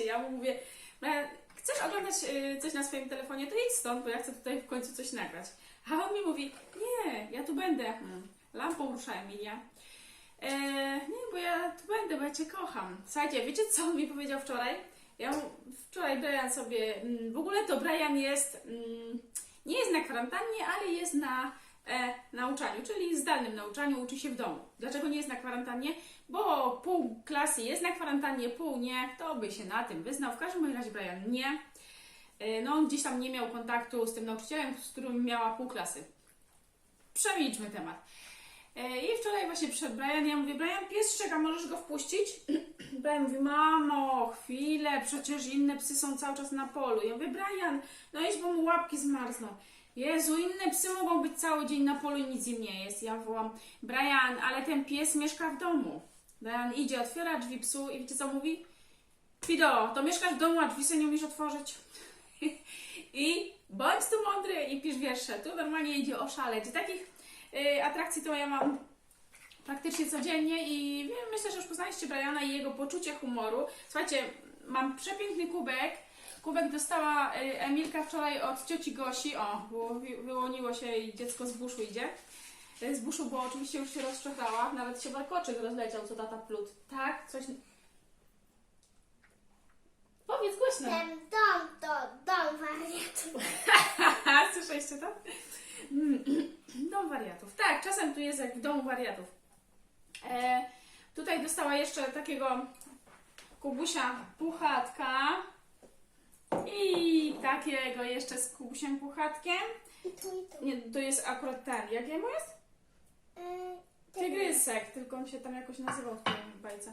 słuchajcie, ja mu mówię, "Brian, chcesz oglądać y, coś na swoim telefonie, to idź stąd, bo ja chcę tutaj w końcu coś nagrać. A on mi mówi, nie, ja tu będę. Hmm. Lampą rusza Emilia. E, nie, bo ja tu będę, bo ja Cię kocham. Słuchajcie, wiecie co on mi powiedział wczoraj? Ja wczoraj Brian sobie, mm, w ogóle to Brian jest, mm, nie jest na kwarantannie, ale jest na e, nauczaniu, czyli zdalnym nauczaniu, uczy się w domu. Dlaczego nie jest na kwarantannie? Bo pół klasy jest na kwarantannie, pół nie, to by się na tym wyznał. W każdym razie Brian nie. E, No on gdzieś tam nie miał kontaktu z tym nauczycielem, z którym miała pół klasy. Przemilczmy temat. E, I wczoraj właśnie przed Brian, ja mówię, Brian, pies szczeka, możesz go wpuścić? Brian mówi, mamo, chwilę, przecież inne psy są cały czas na polu. Ja mówię, Brian, no idź, bo mu łapki zmarzną. Jezu, inne psy mogą być cały dzień na polu i nic im nie jest. Ja wołam, Brian, ale ten pies mieszka w domu. Brian idzie, otwiera drzwi psu i wiecie co mówi? Fido, to mieszkasz w domu, a drzwi sobie nie umiesz otworzyć. I bądź tu mądry i pisz wiersze. Tu normalnie idzie oszaleć. Takich y, atrakcji to ja mam praktycznie codziennie i wiem, myślę, że już poznaliście Briana i jego poczucie humoru. Słuchajcie, mam przepiękny kubek. Kubek dostała y, Emilka wczoraj od cioci Gosi. O, wy- wyłoniło się i dziecko z buszu idzie. Y, Z buszu, bo oczywiście już się rozczochrała. Nawet się warkoczyk rozleciał, co tata plut. Tak? Coś... Powiedz głośno. Ten dom to dom wariatów. Haha, słyszeliście to? Mm, Dom wariatów. Tak, czasem tu jest jak w domu wariatów. E, tutaj dostała jeszcze takiego kubusia puchatka i takiego jeszcze z kubusiem puchatkiem. I tu, i tu. Nie, to jest akurat ten. Jak jemu jest? Yy, Tygrysek, tylko on się tam jakoś nazywał w tej bajce.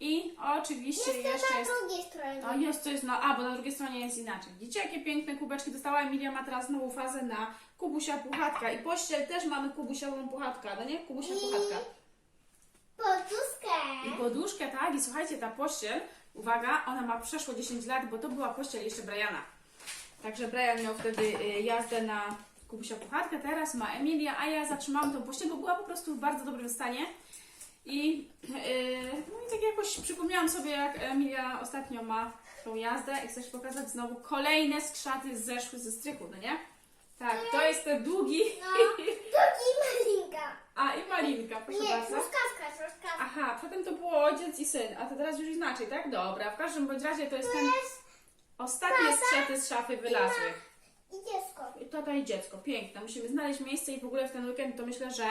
I oczywiście Jest jeszcze na jest drugiej stronie. a jest, to jest na. A, bo na drugiej stronie jest inaczej. Widzicie, jakie piękne kubeczki dostała Emilia ma teraz znowu fazę na Kubusia Puchatka. I pościel też mamy Kubusiową Puchatka, no nie? Kubusia I- Puchatka. Poduszkę. Tak? I słuchajcie, ta pościel, uwaga, ona ma przeszło 10 lat, bo to była pościel jeszcze Briana. Także Brian miał wtedy y, jazdę na Kubusia Puchatkę, teraz ma Emilia, a ja zatrzymałam tą pościel, bo była po prostu w bardzo dobrym stanie. I, yy, no i tak jakoś przypomniałam sobie, jak Emilia ostatnio ma tą jazdę i chcesz pokazać znowu kolejne skrzaty zeszły ze strychu, no nie? Tak, to jest ten długi. No, drugi malinka. A i malinka, proszę Nie, bardzo. truskawka, truskawka. Aha, potem to było ojciec i syn, a to teraz już inaczej, tak? Dobra, w każdym bądź razie to jest ten jest ostatnie z szafy wylazły. i dziecko. I tata i dziecko, piękne. Musimy znaleźć miejsce i w ogóle w ten weekend to myślę, że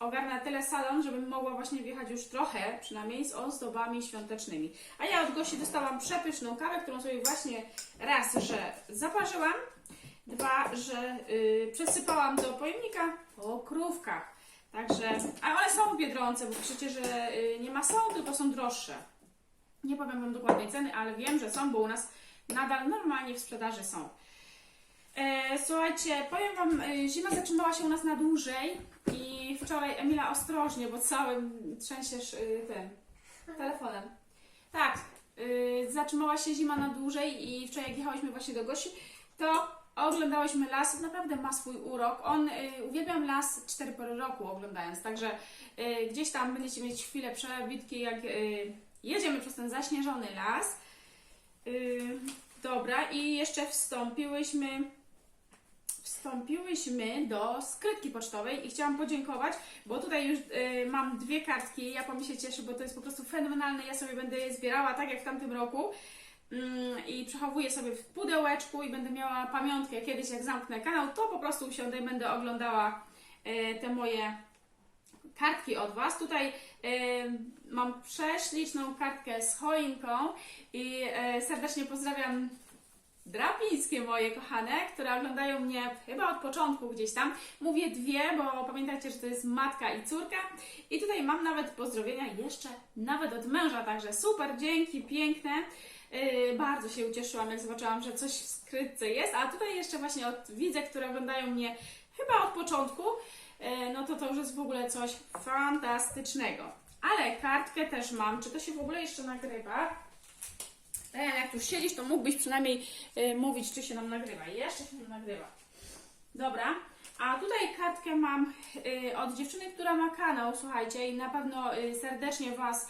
ogarnę tyle salon, żebym mogła właśnie wjechać już trochę, przynajmniej z ozdobami świątecznymi. A ja od Gosi dostałam przepyszną kawę, którą sobie właśnie raz, że zaparzyłam, dwa, że y, przesypałam do pojemnika po krówkach. Także, a one są w Biedronce, bo piszecie, że y, nie ma są, tylko są droższe. Nie powiem Wam dokładnej ceny, ale wiem, że są, bo u nas nadal normalnie w sprzedaży są. E, słuchajcie, powiem Wam, e, zima zatrzymała się u nas na dłużej i wczoraj Emila ostrożnie, bo całym trzęsiesz e, tym telefonem. Tak, e, zatrzymała się zima na dłużej i wczoraj jak jechałyśmy właśnie do Gosi, to oglądałyśmy las, naprawdę ma swój urok. On, e, uwielbiam las cztery pory roku oglądając, także e, gdzieś tam będziecie mieć chwilę przebitki, jak e, jedziemy przez ten zaśnieżony las. Yy, dobra, i jeszcze wstąpiłyśmy wstąpiłyśmy do skrytki pocztowej i chciałam podziękować, bo tutaj już y, mam dwie kartki. Ja mi się cieszę, bo to jest po prostu fenomenalne. Ja sobie będę je zbierała tak jak w tamtym roku. Ym, I przechowuję sobie w pudełeczku i będę miała pamiątkę kiedyś, jak zamknę kanał, to po prostu usiądę i będę oglądała y, te moje kartki od Was. Tutaj y, mam prześliczną kartkę z choinką i y, serdecznie pozdrawiam drapińskie moje kochane, które oglądają mnie chyba od początku gdzieś tam. Mówię dwie, bo pamiętajcie, że to jest matka i córka. I tutaj mam nawet pozdrowienia jeszcze nawet od męża, także super, dzięki, piękne. Yy, bardzo się ucieszyłam, jak zobaczyłam, że coś w skrytce jest, a tutaj jeszcze właśnie od widzek, które oglądają mnie chyba od początku, yy, no to to już jest w ogóle coś fantastycznego. Ale kartkę też mam, czy to się w ogóle jeszcze nagrywa? E, jak tu siedzisz, to mógłbyś przynajmniej y, mówić, czy się nam nagrywa. Jeszcze się nam nagrywa. Dobra. A tutaj kartkę mam od dziewczyny, która ma kanał, słuchajcie, i na pewno serdecznie Was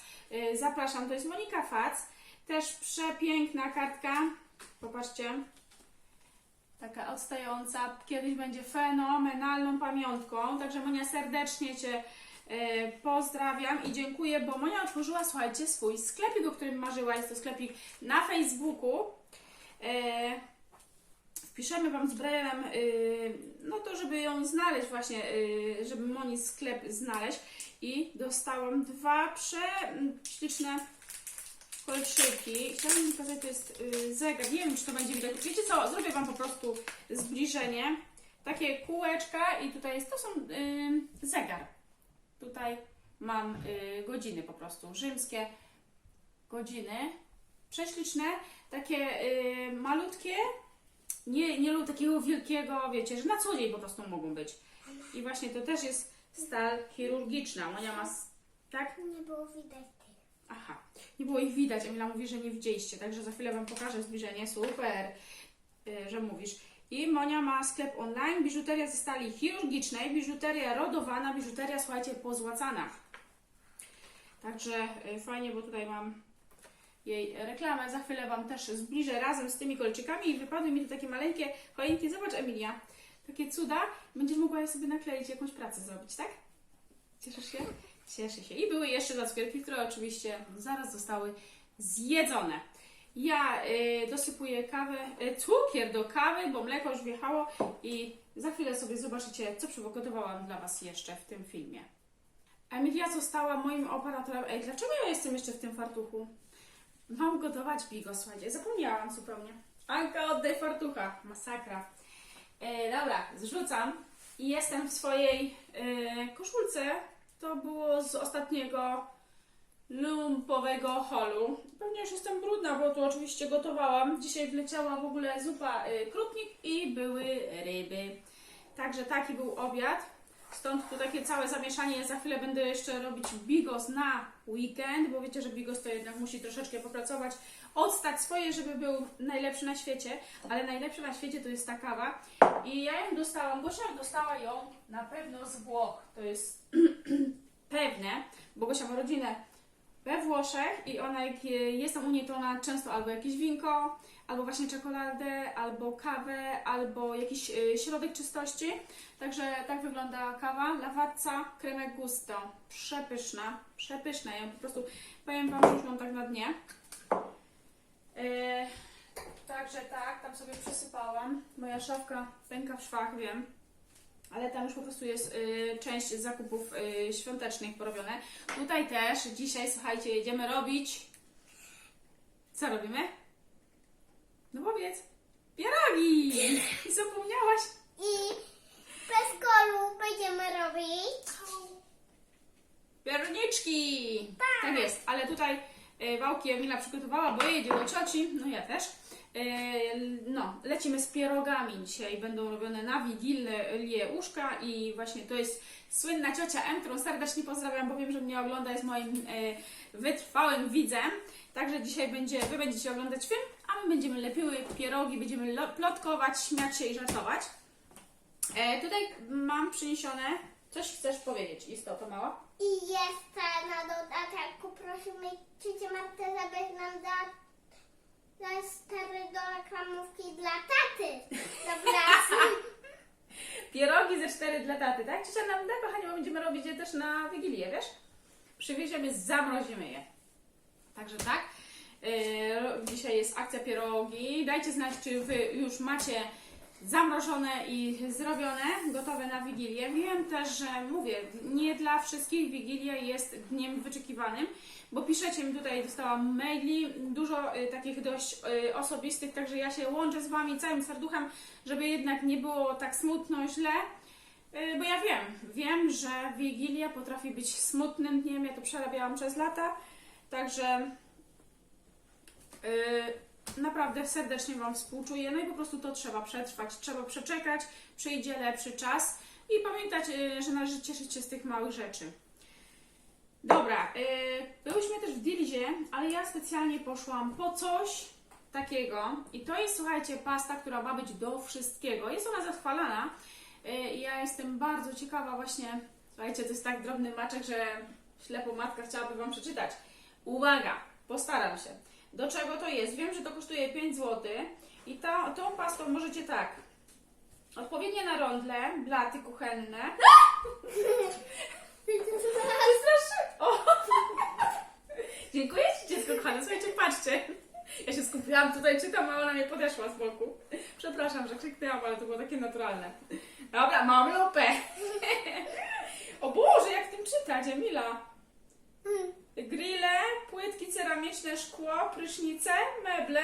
zapraszam. To jest Monika Fac. Też przepiękna kartka. Popatrzcie. Taka odstająca. Kiedyś będzie fenomenalną pamiątką. Także Monia serdecznie Cię e, pozdrawiam i dziękuję, bo Monia otworzyła, słuchajcie, swój sklepik, o którym marzyła. Jest to sklepik na Facebooku. E, wpiszemy Wam z Brianem, y, no to żeby ją znaleźć właśnie, żeby Moni sklep znaleźć i dostałam dwa prześliczne kolczyki. Chciałabym pokazać, to jest y, zegar, nie wiem czy to będzie widać. Wiecie co, zrobię Wam po prostu zbliżenie. Takie kółeczka i tutaj jest, to są y, zegar. Tutaj mam y, godziny po prostu, rzymskie godziny. Prześliczne, takie y, malutkie, nie, nie lub takiego wielkiego, wiecie, że na co dzień po prostu mogą być. I właśnie to też jest stal chirurgiczna. Monia ma, s- tak? Nie było widać tych. Aha, nie było ich widać. Emila mówi, że nie widzieliście, także za chwilę Wam pokażę zbliżenie. Super, y, że mówisz. I Monia ma sklep online, biżuteria ze stali chirurgicznej, biżuteria rodowana, biżuteria, słuchajcie, pozłacana. Także y, fajnie, bo tutaj mam jej reklamę. Za chwilę Wam też zbliżę razem z tymi kolczykami i wypadły mi tu takie maleńkie choinki. Zobacz, Emilia, takie cuda. Będziesz mogła je sobie nakleić, jakąś pracę zrobić, tak? Cieszysz się? Cieszę się. I były jeszcze dwa cukierki, które oczywiście zaraz zostały zjedzone. Ja y, dosypuję kawę, y, cukier do kawy, bo mleko już wjechało i za chwilę sobie zobaczycie, co przygotowałam dla Was jeszcze w tym filmie. Emilia została moim operatorem. Ej, dlaczego ja jestem jeszcze w tym fartuchu? Mam gotować bigo, słuchajcie, zapomniałam zupełnie. Anka, oddaj fartucha. Masakra. E, dobra, zrzucam i jestem w swojej e, koszulce. To było z ostatniego lumpowego holu. Pewnie już jestem brudna, bo tu oczywiście gotowałam. Dzisiaj wleciała w ogóle zupa e, krupnik i były ryby. Także taki był obiad. Stąd tu takie całe zamieszanie. Za chwilę będę jeszcze robić bigos na weekend, bo wiecie, że bigos to jednak musi troszeczkę popracować, odstać swoje, żeby był najlepszy na świecie, ale najlepszy na świecie to jest ta kawa. I ja ją dostałam, Gosia dostała ją na pewno z Włoch. To jest pewne, bo Gosia ma rodzinę we Włoszech i ona jak je- jestem u niej, to ona często albo jakieś winko, albo właśnie czekoladę, albo kawę, albo jakiś y, środek czystości. Także tak wygląda kawa. Lavazza Creme Gusto. Przepyszna, przepyszna. Ja po prostu powiem Wam, że już mam tak na dnie. E, także tak, tam sobie przesypałam. Moja szafka pęka w szwach, wiem. Ale tam już po prostu jest y, część zakupów y, świątecznych porobione. Tutaj też dzisiaj, słuchajcie, jedziemy robić. Co robimy? No powiedz. Pierogi! Zapomniałaś? I bez kolu będziemy robić. Pierniczki! Tak jest, ale tutaj e, wałki Emila przygotowała, bo jedzie do cioci, no ja też. E, no, lecimy z pierogami dzisiaj, będą robione na Wigilię uszka i właśnie to jest słynna ciocia M, którą serdecznie pozdrawiam, bo wiem, że mnie ogląda, jest moim e, wytrwałym widzem. Także dzisiaj będzie, Wy będziecie oglądać film, a my będziemy lepiły pierogi, będziemy lo- plotkować, śmiać się i żartować. E, tutaj mam przyniesione, coś chcesz powiedzieć, istoto mała? I jeszcze na dodatku prosimy ciocię Martę, żeby nam da da stary do reklamówki dla taty. Dobra. Pierogi ze cztery dla taty, tak? Ciocia nam da, kochani, bo będziemy robić je też na Wigilię, wiesz? Przywieziemy, zamrozimy je. Także tak. Yy, dzisiaj jest akcja pierogi. Dajcie znać, czy Wy już macie zamrożone i zrobione, gotowe na Wigilię. Wiem też, że mówię, nie dla wszystkich Wigilia jest dniem wyczekiwanym, bo piszecie mi tutaj, dostałam maili, dużo y, takich dość y, osobistych, także ja się łączę z Wami całym serduchem, żeby jednak nie było tak smutno, źle. Y, Bo ja wiem, wiem, że Wigilia potrafi być smutnym dniem, ja to przerabiałam przez lata, także y, naprawdę serdecznie Wam współczuję, no i po prostu to trzeba przetrwać, trzeba przeczekać, przyjdzie lepszy czas i pamiętać, y, że należy cieszyć się z tych małych rzeczy. Dobra, y, byłyśmy też w Dilzie, ale ja specjalnie poszłam po coś takiego i to jest, słuchajcie, pasta, która ma być do wszystkiego. Jest ona zachwalana y, i ja jestem bardzo ciekawa właśnie, słuchajcie, to jest tak drobny maczek, że ślepo matka chciałaby Wam przeczytać. Uwaga, postaram się. Do czego to jest. Wiem, że to kosztuje 5 zł i ta, tą pastą możecie tak, odpowiednie na rondle, blaty kuchenne. Wystraszy... O! Dziękuję Ci dziecko kochane, słuchajcie, patrzcie. Ja się skupiłam tutaj, czytam, a ona mnie podeszła z boku. Przepraszam, że krzyknęłam, ale to było takie naturalne. Dobra, mam lupę. O Boże, jak w tym czytać, Emila? Ceramiczne, szkło, prysznice, meble.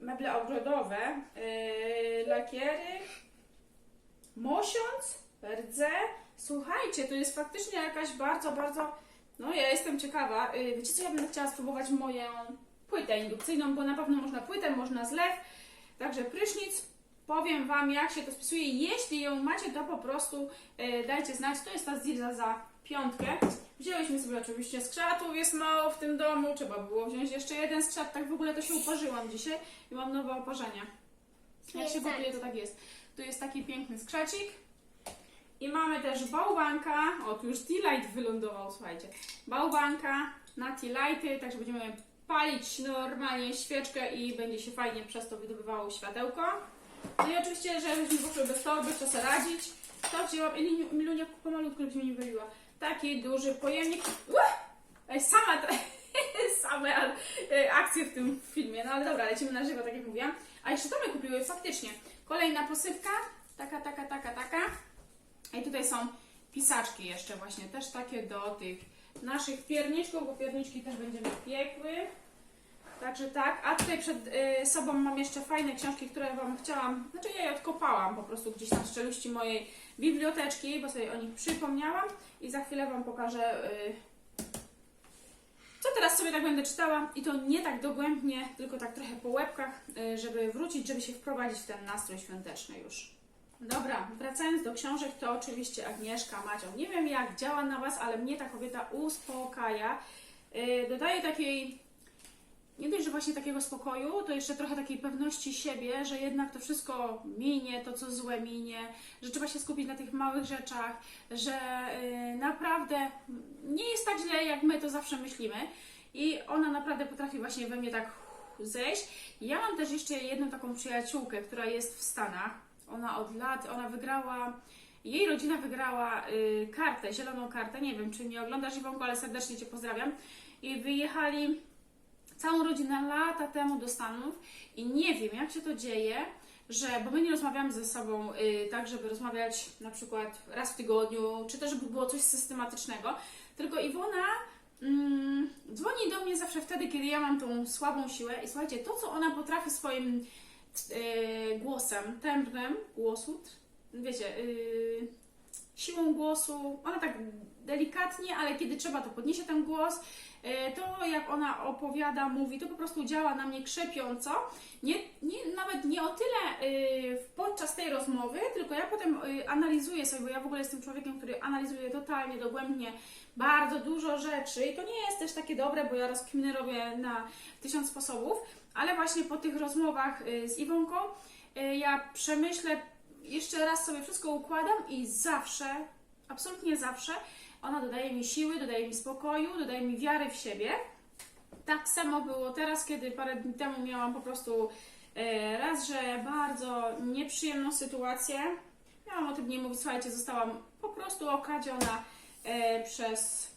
Meble ogrodowe, yy, lakiery, mosiąc, rdze. Słuchajcie, to jest faktycznie jakaś bardzo, bardzo... No ja jestem ciekawa. Yy, wiecie co, ja będę chciała spróbować moją płytę indukcyjną, bo na pewno można płytę, można zlew. Także prysznic, powiem Wam jak się to spisuje. Jeśli ją macie, to po prostu yy, dajcie znać. To jest ta Zilza za piątkę. Wzięłyśmy sobie oczywiście skrzatów, jest mało w tym domu. Trzeba było wziąć jeszcze jeden skrzat. Tak w ogóle to się uparzyłam dzisiaj i mam nowe oparzenia. Jak się gotuje, to tak jest. Tu jest taki piękny skrzacik. I mamy też bałwanka. O, tu już tea light wylądował, słuchajcie. Bałwanka na tea lighty, także będziemy palić normalnie świeczkę i będzie się fajnie przez to wydobywało światełko. No i oczywiście, żebyśmy poszły bez torby, co sobie radzić, to wzięłam, Emilunia pomalutku, żebyś mnie nie wyliła, taki duży pojemnik. Ej, sama, same e, akcje w tym filmie, no ale dobra, lecimy na żywo, tak jak mówiłam. A jeszcze to my kupiły, faktycznie. Kolejna posypka, taka, taka, taka, taka. I tutaj są pisaczki jeszcze właśnie, też takie do tych naszych pierniczków, bo pierniczki też będziemy piekły. Także tak, a tutaj przed y, sobą mam jeszcze fajne książki, które Wam chciałam, znaczy ja je odkopałam po prostu gdzieś tam z czeluści mojej biblioteczki, bo sobie o nich przypomniałam i za chwilę Wam pokażę, y, co teraz sobie tak będę czytała i to nie tak dogłębnie, tylko tak trochę po łebkach, y, żeby wrócić, żeby się wprowadzić w ten nastrój świąteczny już. Dobra, wracając do książek, to oczywiście Agnieszka Macią. Nie wiem jak działa na Was, ale mnie ta kobieta uspokaja. Yy, dodaje takiej, nie dość, że właśnie takiego spokoju, to jeszcze trochę takiej pewności siebie, że jednak to wszystko minie, to co złe minie, że trzeba się skupić na tych małych rzeczach, że yy, naprawdę nie jest tak źle, jak my to zawsze myślimy. I ona naprawdę potrafi właśnie we mnie tak zejść. Ja mam też jeszcze jedną taką przyjaciółkę, która jest w Stanach. Ona od lat, ona wygrała, jej rodzina wygrała y, kartę, zieloną kartę. Nie wiem, czy mnie oglądasz, Iwonko, ale serdecznie Cię pozdrawiam. I wyjechali całą rodzinę lata temu do Stanów i nie wiem, jak się to dzieje, że, bo my nie rozmawiamy ze sobą y, tak, żeby rozmawiać na przykład raz w tygodniu, czy też żeby było coś systematycznego, tylko Iwona mm, dzwoni do mnie zawsze wtedy, kiedy ja mam tą słabą siłę i słuchajcie, to co ona potrafi swoim y, głosem, tembrem głosu, wiecie, y, siłą głosu, ona tak delikatnie, ale kiedy trzeba, to podniesie ten głos. Y, To jak ona opowiada, mówi, to po prostu działa na mnie krzepiąco. Nie, nie, nawet nie o tyle y, podczas tej rozmowy, tylko ja potem y, analizuję sobie, bo ja w ogóle jestem człowiekiem, który analizuje totalnie, dogłębnie bardzo dużo rzeczy i to nie jest też takie dobre, bo ja rozkminy robię na tysiąc sposobów, ale właśnie po tych rozmowach z Iwonką ja przemyślę, jeszcze raz sobie wszystko układam i zawsze, absolutnie zawsze, ona dodaje mi siły, dodaje mi spokoju, dodaje mi wiary w siebie. Tak samo było teraz, kiedy parę dni temu miałam po prostu e, raz, że bardzo nieprzyjemną sytuację. Miałam o tym nie mówić, słuchajcie, zostałam po prostu okradziona e, przez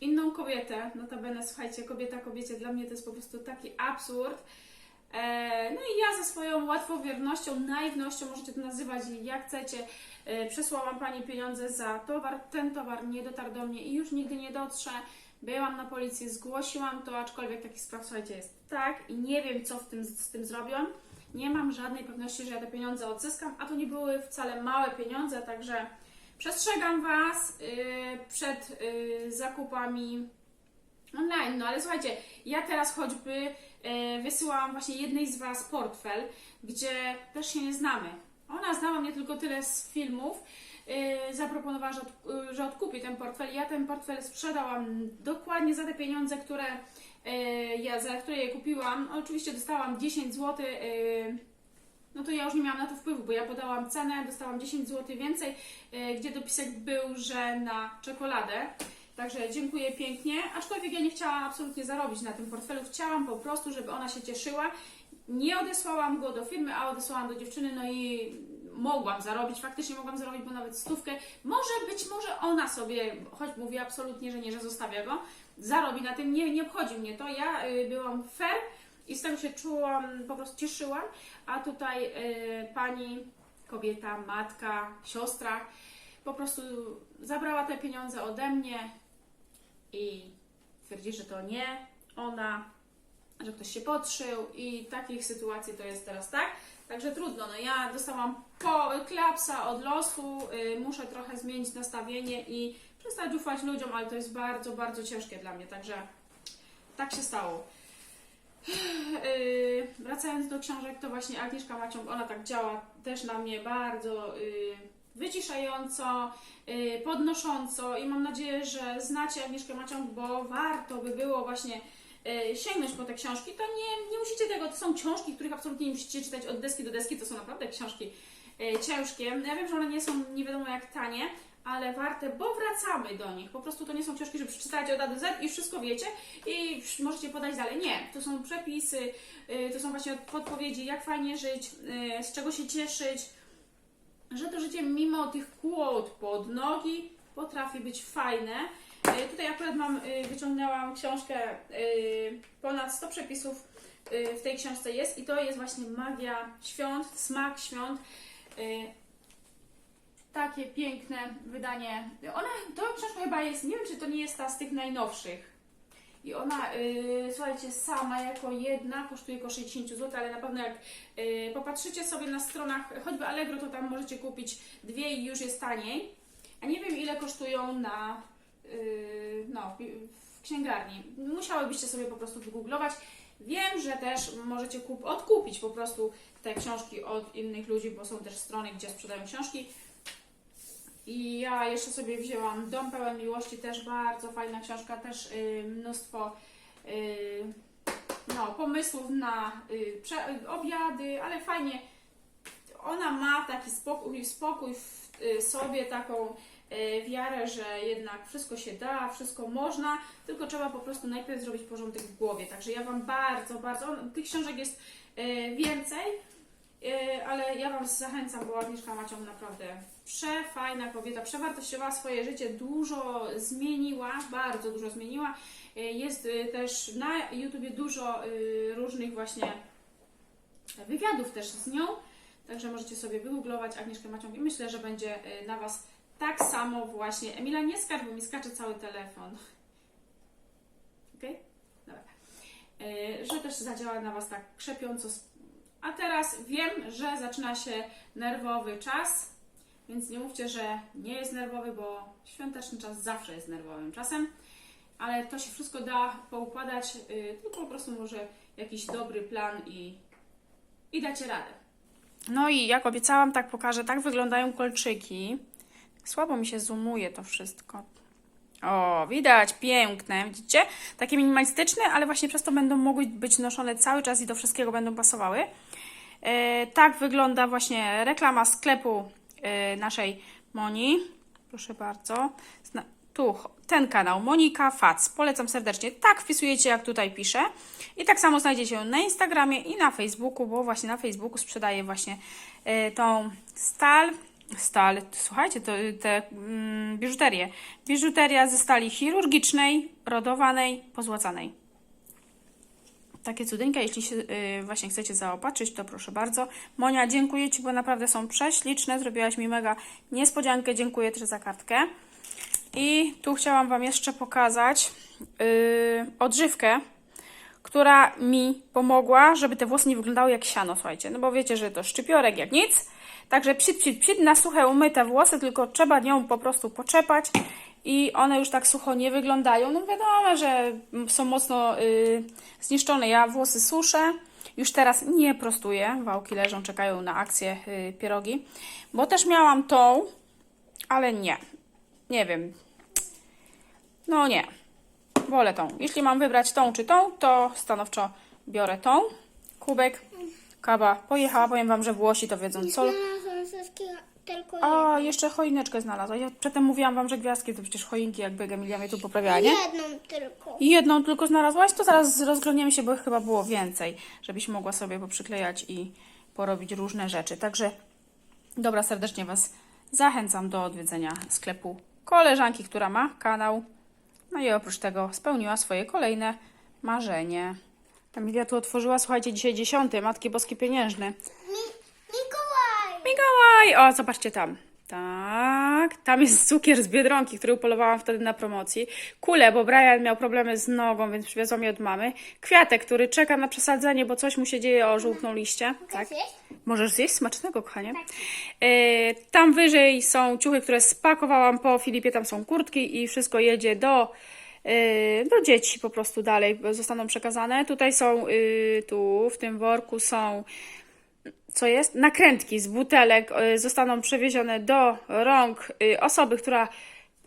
inną kobietę. Notabene, słuchajcie, kobieta kobiecie, dla mnie to jest po prostu taki absurd. E, no i ja ze swoją łatwowiernością, naiwnością, możecie to nazywać jak chcecie, e, przesłałam Pani pieniądze za towar. Ten towar nie dotarł do mnie i już nigdy nie dotrze. Byłam na policji, zgłosiłam to, aczkolwiek takich spraw, słuchajcie, jest tak i nie wiem, co w tym, z tym zrobią. Nie mam żadnej pewności, że ja te pieniądze odzyskam, a to nie były wcale małe pieniądze, także przestrzegam Was yy, przed yy, zakupami online. No ale słuchajcie, ja teraz choćby wysyłałam właśnie jednej z Was portfel, gdzie też się nie znamy. Ona znała mnie tylko tyle z filmów, e, zaproponowała, że, od, e, odkupi ten portfel. Ja ten portfel sprzedałam dokładnie za te pieniądze, które e, ja, za które je kupiłam. Oczywiście dostałam 10 zł. E, no to ja już nie miałam na to wpływu, bo ja podałam cenę, dostałam 10 zł więcej, e, gdzie dopisek był, że na czekoladę. Także dziękuję pięknie. Aczkolwiek ja nie chciałam absolutnie zarobić na tym portfelu. Chciałam po prostu, żeby ona się cieszyła. Nie odesłałam go do firmy, a odesłałam do dziewczyny, no i mogłam zarobić, faktycznie mogłam zarobić, bo nawet stówkę. Może być może ona sobie, choć mówię absolutnie, że nie, że zostawia go, zarobi na tym. Nie, nie obchodzi mnie to. Ja y, byłam fair i z tego się czułam, po prostu cieszyłam. A tutaj y, pani, kobieta, matka, siostra po prostu zabrała te pieniądze ode mnie i twierdzi, że to nie ona, że ktoś się podszył i takich sytuacji to jest teraz tak. Także trudno, no ja dostałam po klapsa od losu, y, muszę trochę zmienić nastawienie i przestać ufać ludziom, ale to jest bardzo, bardzo ciężkie dla mnie, także tak się stało. Yy, wracając do książek, to właśnie Agnieszka Maciąg, ona tak działa też na mnie bardzo yy, wyciszająco, yy, podnosząco i mam nadzieję, że znacie Agnieszkę Maciąg, bo warto by było właśnie yy, sięgnąć po te książki. To nie, nie musicie tego, to są książki, których absolutnie nie musicie czytać od deski do deski, to są naprawdę książki yy, ciężkie. Ja wiem, że one nie są nie wiadomo jak tanie, ale warte, bo wracamy do nich. Po prostu to nie są książki, że przeczytacie od A do Z i wszystko wiecie i możecie podać dalej. Nie, to są przepisy, y, to są właśnie podpowiedzi, jak fajnie żyć, y, z czego się cieszyć, że to życie mimo tych kłód pod nogi potrafi być fajne. Y, Tutaj akurat mam, y, wyciągnęłam książkę, y, ponad 100 przepisów w tej książce jest i to jest właśnie magia świąt, smak świąt. Takie piękne wydanie. Ona, to książka chyba jest, nie wiem czy to nie jest ta z tych najnowszych. I ona, yy, słuchajcie, sama jako jedna kosztuje około 60 zł, ale na pewno jak yy, popatrzycie sobie na stronach, choćby Allegro, to tam możecie kupić dwie i już jest taniej. A nie wiem ile kosztują na, yy, no, w księgarni. Musiałybyście sobie po prostu wygooglować. Wiem, że też możecie kup- odkupić po prostu te książki od innych ludzi, bo są też strony, gdzie sprzedają książki. I ja jeszcze sobie wzięłam Dom pełen miłości, też bardzo fajna książka, też y, mnóstwo y, no, pomysłów na y, prze, y, obiady, ale fajnie. Ona ma taki spokój, spokój w y, sobie, taką y, wiarę, że jednak wszystko się da, wszystko można, tylko trzeba po prostu najpierw zrobić porządek w głowie. Także ja Wam bardzo, bardzo, tych książek jest y, więcej, Yy, ale ja Was zachęcam, bo Agnieszka Maciąg naprawdę przefajna kobieta, przewartościowała swoje życie, dużo zmieniła, bardzo dużo zmieniła. Yy, Jest yy, też na YouTubie dużo yy, różnych właśnie wywiadów też z nią, także możecie sobie wygooglować Agnieszkę Maciąg i myślę, że będzie na Was tak samo właśnie. Emila, nie skacz, bo mi skacze cały telefon. Okej? Dobra. Że też zadziała na Was tak krzepiąco, a teraz wiem, że zaczyna się nerwowy czas, więc nie mówcie, że nie jest nerwowy, bo świąteczny czas zawsze jest nerwowym czasem, ale to się wszystko da poukładać, yy, tylko po prostu może jakiś dobry plan i, i dacie radę. No i jak obiecałam, tak pokażę, tak wyglądają kolczyki. Słabo mi się zoomuje to wszystko. O, widać, piękne, widzicie? Takie minimalistyczne, ale właśnie przez to będą mogły być noszone cały czas i do wszystkiego będą pasowały. E, tak wygląda właśnie reklama sklepu naszej Moni. Proszę bardzo. Tu ten kanał Monika Fac. Polecam serdecznie. Tak wpisujecie, jak tutaj piszę. I tak samo znajdziecie ją na Instagramie i na Facebooku, bo właśnie na Facebooku sprzedaję właśnie e, tą stal. Stal, słuchajcie, to te mm, biżuterię. Biżuteria ze stali chirurgicznej, rodowanej, pozłacanej. Takie cudeńka, jeśli się y, właśnie chcecie zaopatrzyć, to proszę bardzo. Monia, dziękuję Ci, bo naprawdę są prześliczne. Zrobiłaś mi mega niespodziankę. Dziękuję też za kartkę. I tu chciałam Wam jeszcze pokazać y, odżywkę, która mi pomogła, żeby te włosy nie wyglądały jak siano, słuchajcie. No bo wiecie, że to szczypiorek jak nic. Także psit, psit, psit, na suche umyte włosy, tylko trzeba nią po prostu poczepać i one już tak sucho nie wyglądają. No wiadomo, że są mocno y, zniszczone. Ja włosy suszę. Już teraz nie prostuję. Wałki leżą, czekają na akcję y, pierogi. Bo też miałam tą, ale nie. Nie wiem. No nie. Wolę tą. Jeśli mam wybrać tą czy tą, to stanowczo biorę tą. Kubek, kawa pojechała. Powiem Wam, że Włosi to wiedzą co. Tylko A, jeszcze choineczkę znalazła. Ja przedtem mówiłam wam, że gwiazdki to przecież choinki, jakby Emilia mnie tu poprawiała, nie? jedną tylko. I jedną tylko znalazłaś, to zaraz rozglądniemy się, bo chyba było więcej, żebyś mogła sobie poprzyklejać i porobić różne rzeczy. Także dobra, serdecznie Was zachęcam do odwiedzenia sklepu koleżanki, która ma kanał. No i oprócz tego spełniła swoje kolejne marzenie. Emilia tu otworzyła, słuchajcie, dzisiaj dziesiąty, Matki Boskie Pieniężne. Mi, Mikołaj! Mikołaj! O, zobaczcie tam. Tak, tam jest cukier z Biedronki, który upolowałam wtedy na promocji. Kule, bo Brian miał problemy z nogą, więc przywiozłam je od mamy. Kwiatek, który czeka na przesadzenie, bo coś mu się dzieje, o, żółknął liście. Tak. Możesz zjeść smacznego, kochanie. E, tam wyżej są ciuchy, które spakowałam po Filipie, tam są kurtki i wszystko jedzie do, e, do dzieci po prostu dalej, zostaną przekazane. Tutaj są, y, tu w tym worku są co jest? Nakrętki z butelek y, zostaną przewiezione do rąk y, osoby, która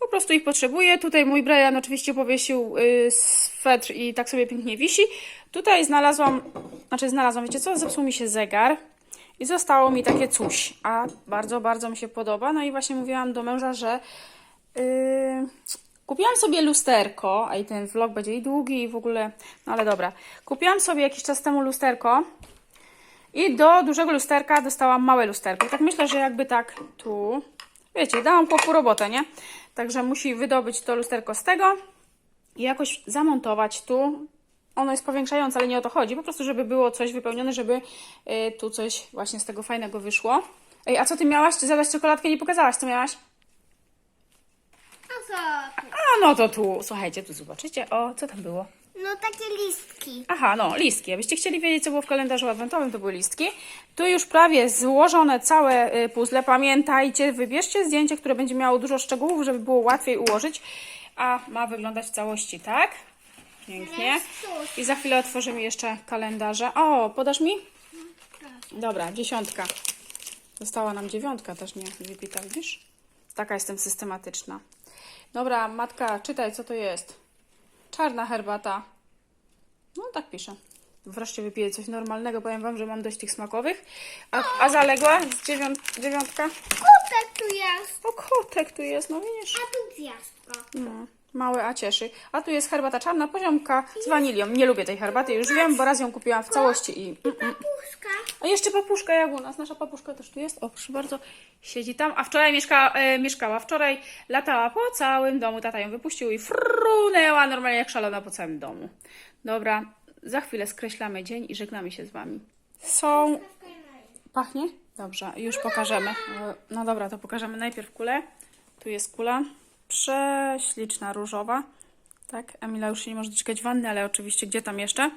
po prostu ich potrzebuje. Tutaj mój Brian oczywiście powiesił y, swetr i tak sobie pięknie wisi. Tutaj znalazłam, znaczy znalazłam, wiecie co? Zepsuł mi się zegar i zostało mi takie coś, a bardzo, bardzo mi się podoba. No i właśnie mówiłam do męża, że yy, kupiłam sobie lusterko, a i ten vlog będzie i długi i w ogóle, no ale dobra. Kupiłam sobie jakiś czas temu lusterko i do dużego lusterka dostałam małe lusterko. Tak myślę, że jakby tak tu, wiecie, dałam chłopu robotę, nie? Także musi wydobyć to lusterko z tego i jakoś zamontować tu. Ono jest powiększające, ale nie o to chodzi. Po prostu, żeby było coś wypełnione, żeby y, tu coś właśnie z tego fajnego wyszło. Ej, a co ty miałaś? Ty zjadłaś czekoladkę, nie pokazałaś, co miałaś? A, no to tu, słuchajcie, tu zobaczycie. O, co tam było? No takie listki. Aha, no, listki. Jakbyście chcieli wiedzieć, co było w kalendarzu adwentowym, to były listki. Tu już prawie złożone całe y, puzzle. Pamiętajcie, wybierzcie zdjęcie, które będzie miało dużo szczegółów, żeby było łatwiej ułożyć. A ma wyglądać w całości tak. Pięknie. I za chwilę otworzymy jeszcze kalendarze. O, podasz mi? Dobra, dziesiątka. Została nam dziewiątka, też nie wypita, widzisz? Taka jestem systematyczna. Dobra, matka, czytaj, co to jest. Czarna herbata. No tak pisze. Wreszcie wypiję coś normalnego. Powiem Wam, że mam dość tych smakowych. A, a zaległa z dziewiąt, dziewiątka? Kotek tu jest. O, kotek tu jest, no widzisz? A tu gwiazdka. No, mały, a cieszy. A tu jest herbata czarna, poziomka z wanilią. Nie lubię tej herbaty, już wiem, bo raz ją kupiłam w całości i... Puszka. A jeszcze papuszka jak u nas. Nasza papuszka też tu jest. O, proszę bardzo, siedzi tam. A wczoraj mieszka, e, mieszkała. Wczoraj latała po całym domu. Tata ją wypuścił i frunęła normalnie jak szalona po całym domu. Dobra, za chwilę skreślamy dzień i żegnamy się z Wami. Są... Pachnie? Dobrze, już pokażemy. No dobra, to pokażemy najpierw kulę. Tu jest kula. Prześliczna, różowa. Tak, Emila już się nie może doczekać wanny, ale oczywiście gdzie tam jeszcze.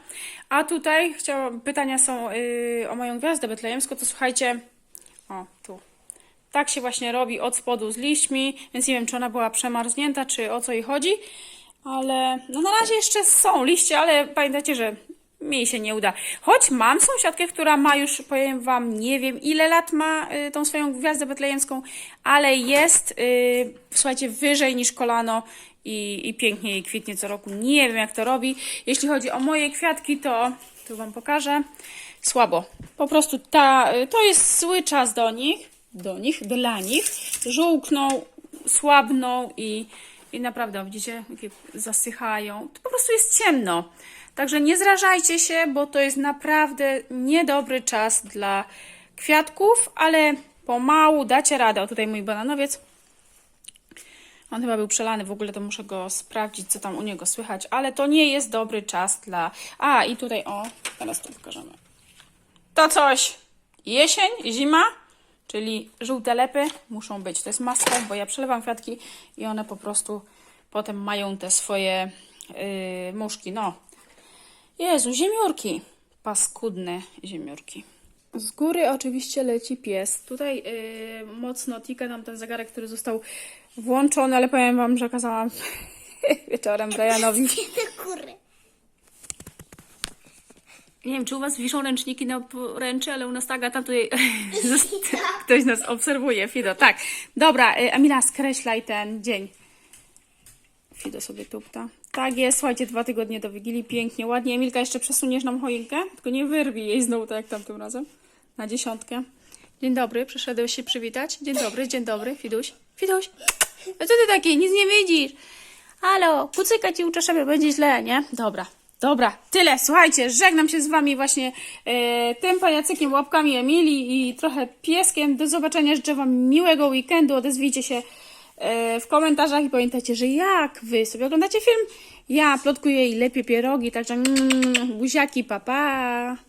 A tutaj chciałam, pytania są yy, o moją gwiazdę betlejemską, to słuchajcie, o tu. Tak się właśnie robi od spodu z liśćmi, więc nie wiem, czy ona była przemarznięta, czy o co jej chodzi, ale no na razie jeszcze są liście, ale pamiętajcie, że mi się nie uda. Choć mam sąsiadkę, która ma już, powiem Wam, nie wiem ile lat ma y, tą swoją gwiazdę betlejemską, ale jest, y, słuchajcie, wyżej niż kolano i, i pięknie jej kwitnie co roku. Nie wiem jak to robi. Jeśli chodzi o moje kwiatki, to tu Wam pokażę. Słabo. Po prostu ta, y, to jest zły czas do nich, do nich, dla nich. Żółkną, słabną i, i naprawdę, widzicie, jakie zasychają. To po prostu jest ciemno. Także nie zrażajcie się, bo to jest naprawdę niedobry czas dla kwiatków, ale pomału dacie radę. O, tutaj mój bananowiec. On chyba był przelany, w ogóle to muszę go sprawdzić, co tam u niego słychać, ale to nie jest dobry czas dla... A, i tutaj, o, teraz to pokażemy. To coś, jesień, zima, czyli żółte lepy muszą być. To jest maska, bo ja przelewam kwiatki i one po prostu potem mają te swoje yy, muszki, no. Jezu, ziemiórki. Paskudne ziemiórki. Z góry oczywiście leci pies. Tutaj yy, mocno tika nam ten zegarek, który został włączony, ale powiem Wam, że kazałam wieczorem Brianowi. Nie wiem, czy u Was wiszą ręczniki na poręczy, ale u nas tak, a tam tutaj ktoś nas obserwuje. Fido, tak. Dobra, y, Emila, skreślaj ten dzień. Fido sobie tupta. Tak jest, słuchajcie, dwa tygodnie do Wigilii, pięknie, ładnie. Emilka, jeszcze przesuniesz nam choinkę, tylko nie wyrwij jej znowu tak jak tamtym razem. Na dziesiątkę. Dzień dobry, przyszedłeś się przywitać? Dzień dobry, dzień dobry, Fiduś. Fiduś, a co ty taki, nic nie widzisz? Halo, kucyka ci uczeszemy, będzie źle, nie? Dobra, dobra, tyle, słuchajcie, żegnam się z wami właśnie e, tym pajacykiem, łapkami Emilii i trochę pieskiem. Do zobaczenia, życzę wam miłego weekendu, odezwijcie się e, w komentarzach i pamiętajcie, że jak wy sobie oglądacie film, ja plotkuję i lepiej pierogi, także mm, buziaki, pa pa.